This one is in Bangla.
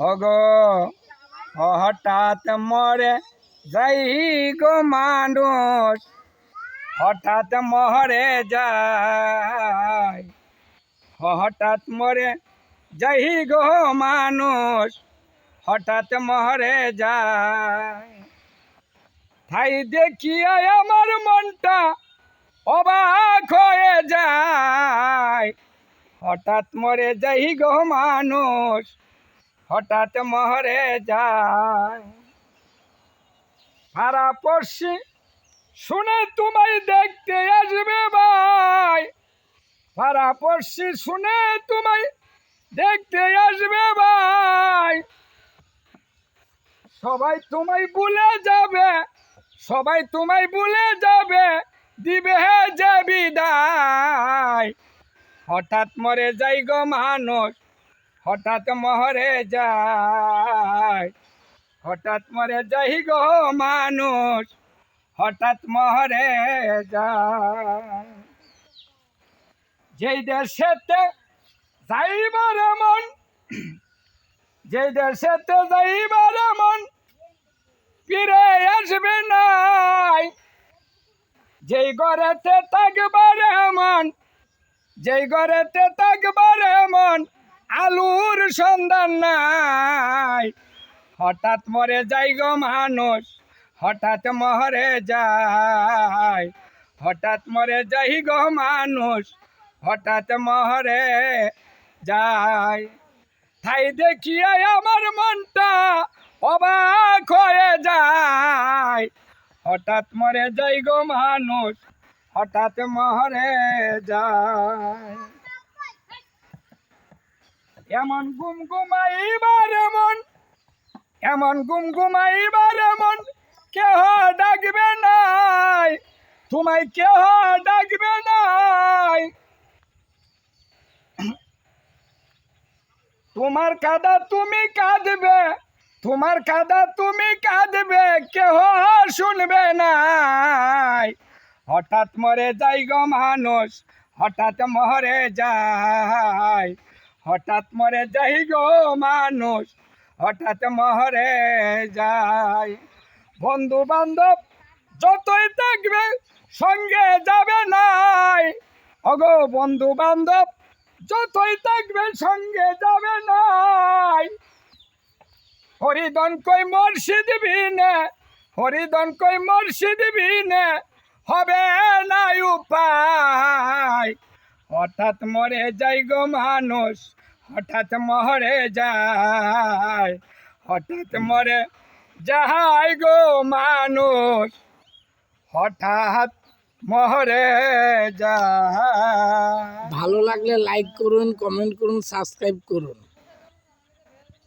ওগো হঠাৎ মরে যাই গো মানুষ, হঠাৎ মরে যায় হঠাৎ মরে যাই গো মানুষ, হঠাৎ মরে যায় তাই দেখিয়া আমার মনটা অবাক হয়ে যায়। হঠাৎ মরে যাই গো মানুষ হঠাৎ মহরে যায়। সারা পড়শি শুনে তোমায় দেখতে আসবে ভাই। সারা পড়শি শুনে তোমায় দেখতে আসবে ভাই। সবাই তোমায় ভুলে যাবে, সবাই তোমায় ভুলে যাবে, দিবে হে যে বিদায়। হঠাৎ মরে যাই গো মানুষ হঠাৎ মরে যায়, হঠাৎ মরে যাই গো মানুষ, হঠাৎ মরে যায়। যেই দেশেতে যাইবার মন, যেই দেশেতে যাইবার মন, ফিরে আসবে নাই। যেই ঘরেতে থাকবার মন, যেই ঘরেতে থাকবার মন আলুর সন্ধান নাই। হঠাৎ মরে যাই গো মানুষ, হঠাৎ মরে যায়। হঠাৎ মরে যাই গো মানুষ, হঠাৎ মরে যায়। তাই দেখিয়ে আমার মনটা অবাক হয়ে যায়। হঠাৎ মরে যাই গো মানুষ, হঠাৎ মরে যায়। এমন গুম গুমাইবার এমন। এমন গুম গুমাইবার এমন। কেহ ডাকবে নাই। তোমায় কেহ ডাকবে নাই। তোমার কাদা তুমি কাঁদবে। তোমার কাদা তুমি কাঁদবে। কেহ শুনবে নাই। হঠাৎ মরে যাই গো মানুষ। হঠাৎ মরে যায়। হঠাৎ মরে যাই গো মানুষ, হঠাৎ মরে যায় বন্ধু বান্ধব যতই থাকবে সঙ্গে যাবে নাই। অগো বন্ধু বান্ধব যতই থাকবে সঙ্গে যাবে নাই। হরিদন কই মর্ষিদ বিনে হরিদন কই মর্ষিদ বিনে হবে না উপায়। হঠাৎ মরে যাই গো মানুষ, হঠাৎ মরে যায় হঠাৎ মরে যাই গো মানুষ, হঠাৎ মরে যায় ভালো লাগলে লাইক করুন কমেন্ট করুন সাবস্ক্রাইব করুন।